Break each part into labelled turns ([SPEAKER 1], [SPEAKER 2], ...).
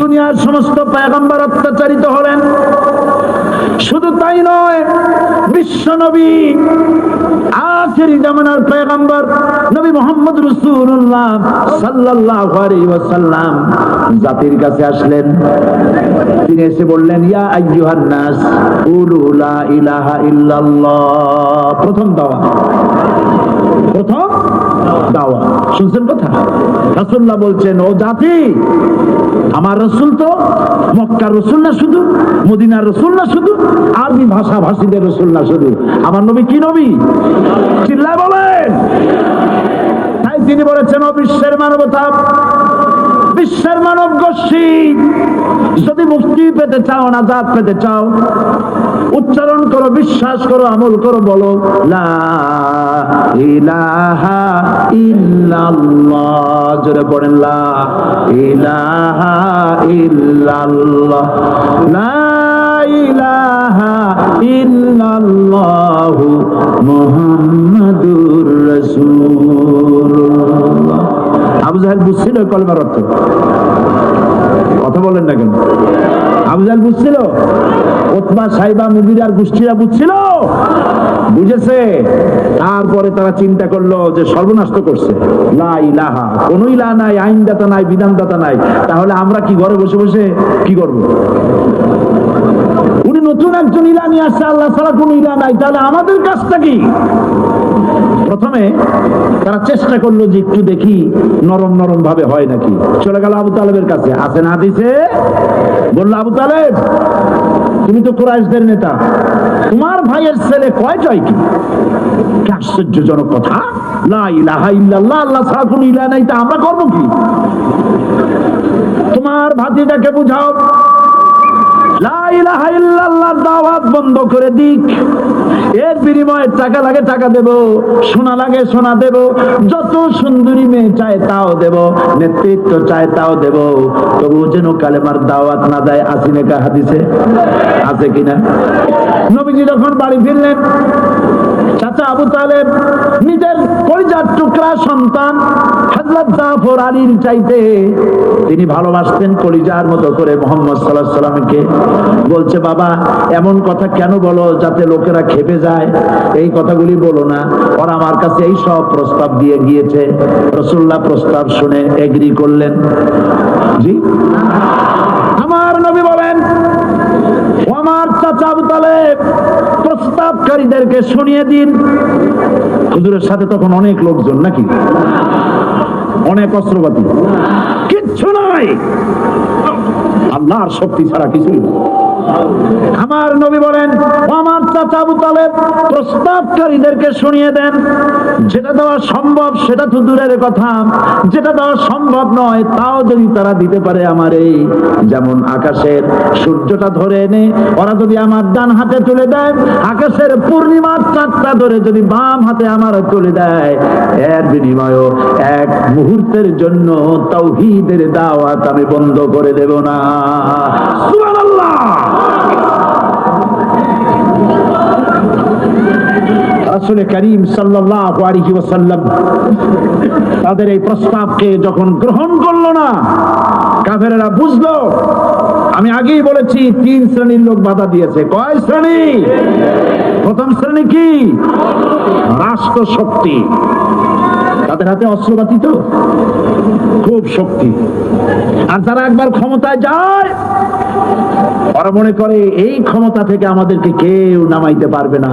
[SPEAKER 1] দুনিয়ার সমস্ত পায়গম্বর অত্যাচারিত হলেন। শুধু তাই নয়, বিশ্ব নবী আখেরি জামানার পেগম্বর নবী মোহাম্মদ রসুল্লাহ সাল্লাল্লাহু আলাইহি ওয়াসাল্লাম জাতির কাছে আসলেন। তিনি এসে বললেন, ইয়া আইয়ুহান নাস ইলাহা ইল্লাল্লাহ। প্রথম দাওয়া। প্রথম দাওয়া শুনছেন কথা? রাসূলুল্লাহ বলছেন, ও জাতি, আমার রসুল তো মক্কার রসুল না শুধু, মদিনার রসুল না শুধু, আরবি ভাষা ভাষীদের রসুল না শুধু। আমার নবী কি নবী? চিল্লায় বলেন। তাই তিনি বলেছেন, ও বিশ্বের মানবতা বিশ্বের মানব গোষ্ঠী। যদি মুক্তি পেতে চাও, নাজাদ পেতে চাও, উচ্চারণ করো, বিশ্বাস করো, আমল করো, বলো ইলাহা ইল্লাল্লাহ। জোরে পড়েন, লা ইলাহা ইল্লাল্লাহ। লা আবু জাহেল বুঝছিল কলমার অর্থ? কথা বলেন না কেন? আবু জাহেল বুঝছিল? ওতমা সাইবা মুগিরার গোষ্ঠীরা বুঝছিল? বুঝেছে? তারপরে তারা চিন্তা করল যে সর্বনাশ তো করছে। লা ইলাহা কোন ইলাহা নাই, আইনদাতা নাই, বিধানদাতা নাই। তাহলে আমরা কি ঘরে বসে বসে কি করব? উনি নতুন একজন ইলা নিয়ে আসছে আল্লাহ ছাড়া কোন ইলা নাই। তাহলে আমাদের কাজটা কি? প্রথমে তারা চেষ্টা করল যে একটু দেখি নরম নরম ভাবে হয় নাকি। চলে গেল আবু তালেবের কাছে। আছে না দিছে বলল, আবু তালেব, তুমি তো কুরাইশদের নেতা। তোমার ভাইয়ের ছেলে কয় জয় কি? আশ্চর্যজনক কথা। আমরা করব কি? তোমার ভাতিটাকে বুঝাও। দাওয়াত বন্ধ করে দিক। এর বিনিময়ে টাকা লাগে টাকা দেব, সোনা লাগে সোনা দেব, যত সুন্দরী মেয়ে চায় তাও দেব, নেতৃত্ব চায় তাও দেব। তবু যেন কালেমার দাওয়াত না দেয় আসিনে কা হাদিসে? আছে কিনা? নবীজি যখন বাড়ি ফিরলেন চাচা আবু তালেব নিজের পরিজার টুকরা সন্তান আলীর চাইতে তিনি ভালোবাসতেন কলিজার মতো করে মোহাম্মদ আলাইহি সাল্লামকে বলছে, বাবা, এমন কথা কেন বলো যাতে লোকেরা খেপে যায়? এই কথাগুলি বলো না। ওরা আমার কাছে এই সব প্রস্তাব দিয়ে গিয়েছে। রসুল্লাহ প্রস্তাব শুনে এগ্রি করলেন। জি? আমার নবী বলেন আমার চাচা তালে প্রস্তাবকারীদেরকে শুনিয়ে দিন। হুজুরের সাথে তখন অনেক লোকজন নাকি? অনেক অস্ত্রপাতি। কিচ্ছু নাই। আল্লাহর শক্তি ছাড়া কিছুই না আমার নবী বলেন আমার চাচা আবু তালেব, প্রস্তাবকারীদেরকে শুনিয়ে দেন, যেটা দেওয়া সম্ভব সেটা তো দূরের কথা, যেটা দেওয়া সম্ভব নয় তাও যদি তারা দিতে পারে আমার এই যেমন আকাশের সূর্যটা ধরে এনে, ওরা যদি আমার ডান হাতে তুলে দেয়, আকাশের পূর্ণিমার চাঁদটা ধরে যদি বাম হাতে আমার তুলে দেয়, এর বিনিময় এক মুহূর্তের জন্য তাও তাওহীদের দাওয়াত আমি বন্ধ করে দেব না। সুবহানাল্লাহ! রাসূল করিম সাল্লাল্লাহু আলাইহি ওয়াসাল্লাম তাদের এই প্রস্তাবকে যখন গ্রহণ করল না, কাফেরেরা বুঝলো, আমি আগেই বলেছি, তিন শ্রেণির লোক বাধা দিয়েছে। কয় শ্রেণি? প্রথম শ্রেণি কি? রাষ্ট্র শক্তি তাদের হাতে অস্ত্রপাতি তো? খুব শক্তি। আর যারা একবার ক্ষমতায় যায়, ওরা মনে করে, এই ক্ষমতা থেকে আমাদেরকে কেউ নামাইতে পারবে না।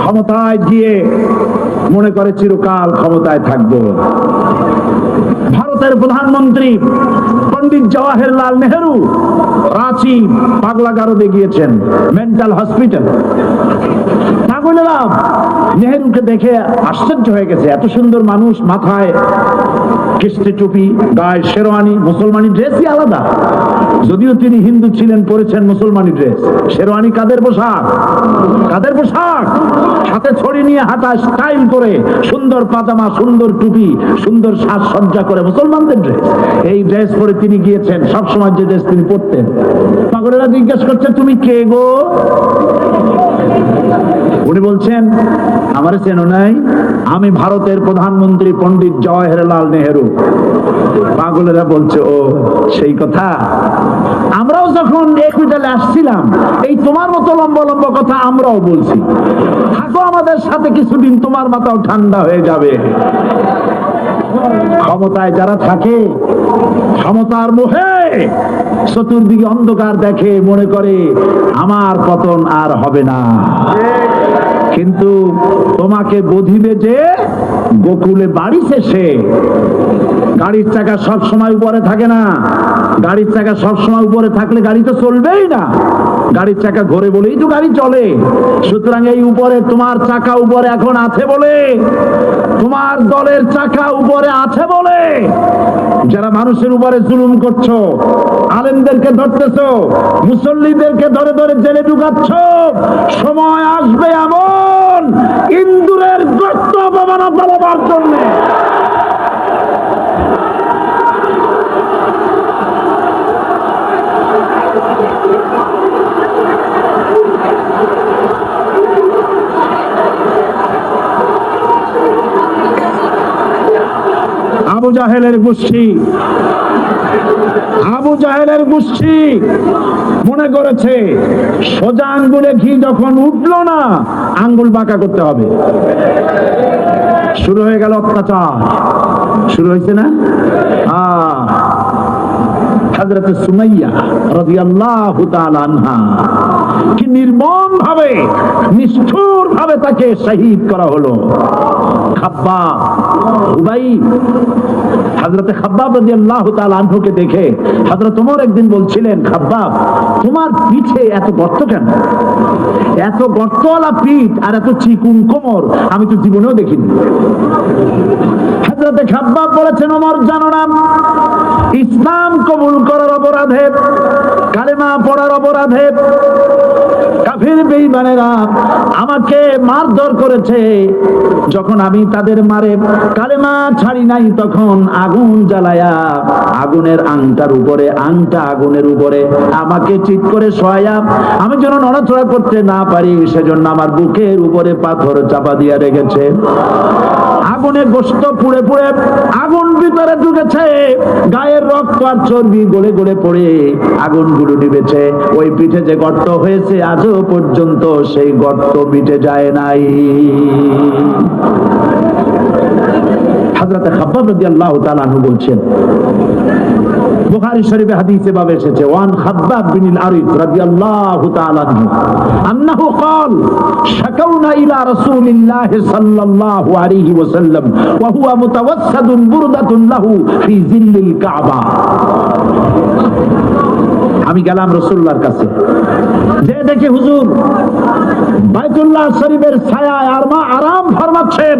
[SPEAKER 1] ক্ষমতায় গিয়ে মনে করে চিরকাল ক্ষমতায় থাকব। ভারতের প্রধানমন্ত্রী পণ্ডিত জওয়াহরলাল নেহেরু রাঁচি পাগলাগারদে গিয়েছেন, মেন্টাল হসপিটাল। নেহেরুকে দেখে আশ্চর্য হয়ে গেছে, এত সুন্দর মানুষ, মাথায় কিস্তি টুপি, গায়ে শেরওয়ানি, মুসলমানি ড্রেসই আলাদা। যদিও তিনি হিন্দু ছিলেন, পরেছেন মুসলমানি ড্রেস শেরওয়ানি কাদের পোশাক? কাদের পোশাক? হাতে ছড়ি নিয়ে হাঁটা স্টাইল করে সুন্দর পাজামা, সুন্দর টুপি, সুন্দর সাজসজ্জা করে মুসলমানদের ড্রেস এই ড্রেস পরে তিনি গিয়েছেন সব সময় যে ড্রেস তিনি পরতেন। পাগলেরা জিজ্ঞেস করছে, তুমি কে গো? উনি বলছেন, আমার চেনো নাই, আমি ভারতের প্রধানমন্ত্রী পণ্ডিত জওয়াহরলাল নেহেরু। পাগলেরা বলছে, ও, সেই কথা। আমরাও যখন একুইটালে আসছিলাম, এই তোমার মতো লম্বা লম্বা কথা আমরাও বলছি। থাকো আমাদের সাথে, কিছুদিন তোমার মাথাও ঠান্ডা হয়ে যাবে। ক্ষমতায় যারা থাকে, ক্ষমতার মোহে চতুর্দিকে অন্ধকার দেখে মনে করে, আমার পতন আর হবে না। কিন্তু তোমাকে বধিবে যে গোকুলে বাড়ি শেষে। গাড়ির চাকা সব সময় উপরে থাকে না। গাড়ির চাকা সব সময় উপরে থাকলে গাড়ি তো চলবেই না। গাড়ির চাকা ঘোরে বলেই তো গাড়ি চলে। সুতরাং এই উপরে তোমার চাকা উপরে এখন আছে বলে, তোমার দলের চাকা উপরে আছে বলে। যারা মানুষের উপরে জুলুম করছ আলেমদেরকে ধরতেছো, মুসল্লিদেরকে ধরে ধরে জেলে ঢুকাচ্ছ, সময় আসবে এমন ইন্দুরের গর্ত অপমানা পালাবার জন্য। আবু জাহেলের গোষ্ঠী আবু জাহেলের গোষ্ঠী মনে করেছে, সোজা আঙ্গুলে ঘি যখন উঠল না, আঙ্গুল বাঁকা করতে হবে। শুরু হয়ে গেল অত্যাচার। শুরু হয়েছে না? আহ সুমাইয়া রাদিয়াল্লাহু তাআলা আনহা। কি নির্মম ভাবে নিষ্ঠুর ভাবে তাকে শহীদ করা হলো। রাদিয়াল্লাহু তাআলা আনহুকে দেখে ওমর একদিন বলছিলেন তোমার পিঠে এত গর্ত কেন? এত গর্তওয়ালা পিঠ আর এত চিকুন কোমর আমি তো জীবনেও দেখিনি। হযরতে খাব্বাব বলেছেন, ওমর, জানো না, ইসলাম কবুল করার অপরাধে কালেমা পড়ার অপরাধে কাফির বেঈমানেরা আমাকে মারধর করেছে। যখন আমি তাদের মারে কালেমা ছাড়ি নাই, তখন আগুন জ্বালায়া আগুনের আংটার উপরে, আংটা আগুনের উপরে আমাকে চিৎ করে শোয়া আমি যেন নড়াচড়া করতে না পারি, সেজন্য আমার বুকের উপরে পাথর চাপা দিয়া রেখেছে। গোস্ত পুড়ে পুড়ে আগুন ভিতরে ঢুকেছে। গায়ের রক্ত আর চর্বি গলে গলে পড়ে। আগুনগুলো নিবেছে ওই পিঠে যে গর্ত হয়েছে, আজও পর্যন্ত সেই গর্ত মিটে যায় নাই। হাজরাতে খাব্বাব রাদিয়াল্লাহু তাআলা বলছেন বুখারী শরীফে হাদিসে ভাবে এসেছে ওয়ান খাব্বাব বিন আরিফ রাদিয়াল্লাহু তাআলা আনহু আন্নাহু قال شكونا الى رسول الله صلى الله عليه وسلم وهو متوسد بردة له في ظل الكعبة আমি গেলাম রসুল্লাহর কাছে যে দেখি হুজুর বাইতুল্লাহ শরীফের ছায়ায় আর মা আরাম ফরমাচ্ছেন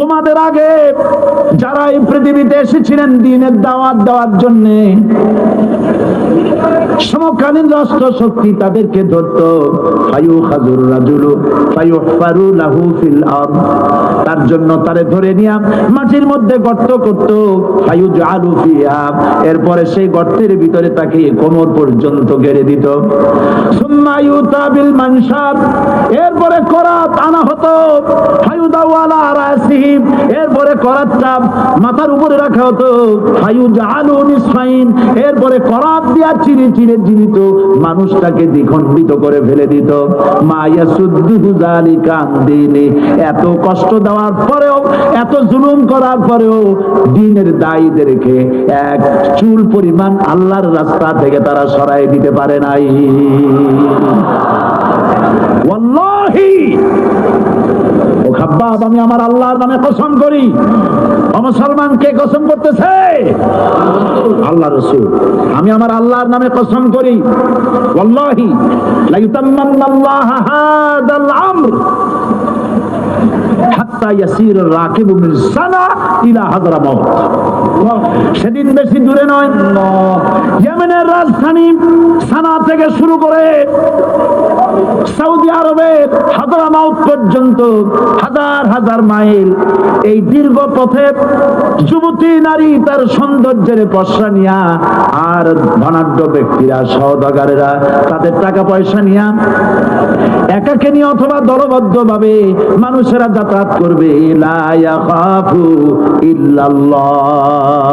[SPEAKER 1] তোমাদের আগে যারা এই পৃথিবীতে এসেছিলেন দিনের দাওয়াত দেওয়ার জন্য, সমকালীন রাষ্ট্র শক্তি তাদেরকে ধরত ফায়ু খাজুর রাজুলু ফায়ু ফারু লাহু ফিল তার জন্য তারে ধরে নিয়া মাটির মধ্যে গর্ত করত ফায়ু জালু ফিহা। এরপরে সেই গর্তের ভিতরে তাকে কোমর পর্যন্ত গেড়ে দিত। সুম্মা ইউতা বিল মানসার। এরপরে করাত আনা হতো ফায়ু ইউদাওয়ালা এরপরে মাথার উপরে রাখা হতো। এরপরে করাত দিয়া মানুষটাকে দ্বিখণ্ডিত করে ফেলে দিত। মায়া সুদ্দুহু জালিকা আন এত কষ্ট দেওয়ার পরেও, এত জুলুম করার পরেও দিনের দায়ীদেরকে এক চুল পরিমাণ আল্লাহর রাস্তা থেকে তারা সরাই দিতে পারে নাই। ওয়াল্লাহি! ও আমি আমার আল্লাহর নামে কসম করি। মুসলমান, কে কসম করতেছে? আল্লাহ রসুল। আমি আমার আল্লাহর নামে কসম করি। আমর। সেদিন বেশি দূরে নয়। রাজধানী সানা থেকে শুরু করে সৌদি আরবের পর্যন্ত হাজার হাজার মাইল এই দীর্ঘ পথে যুবতী নারী তার সৌন্দর্যের পশা নিয়া আর ধনাঢ্য ব্যক্তিরা সহদাগারেরা তাদের টাকা পয়সা নিয়া একাকে নিয়ে অথবা দলবদ্ধ ভাবে মানুষেরা যাতায়াত করবে লা ইয়াখাফু ইল্লাল্লাহ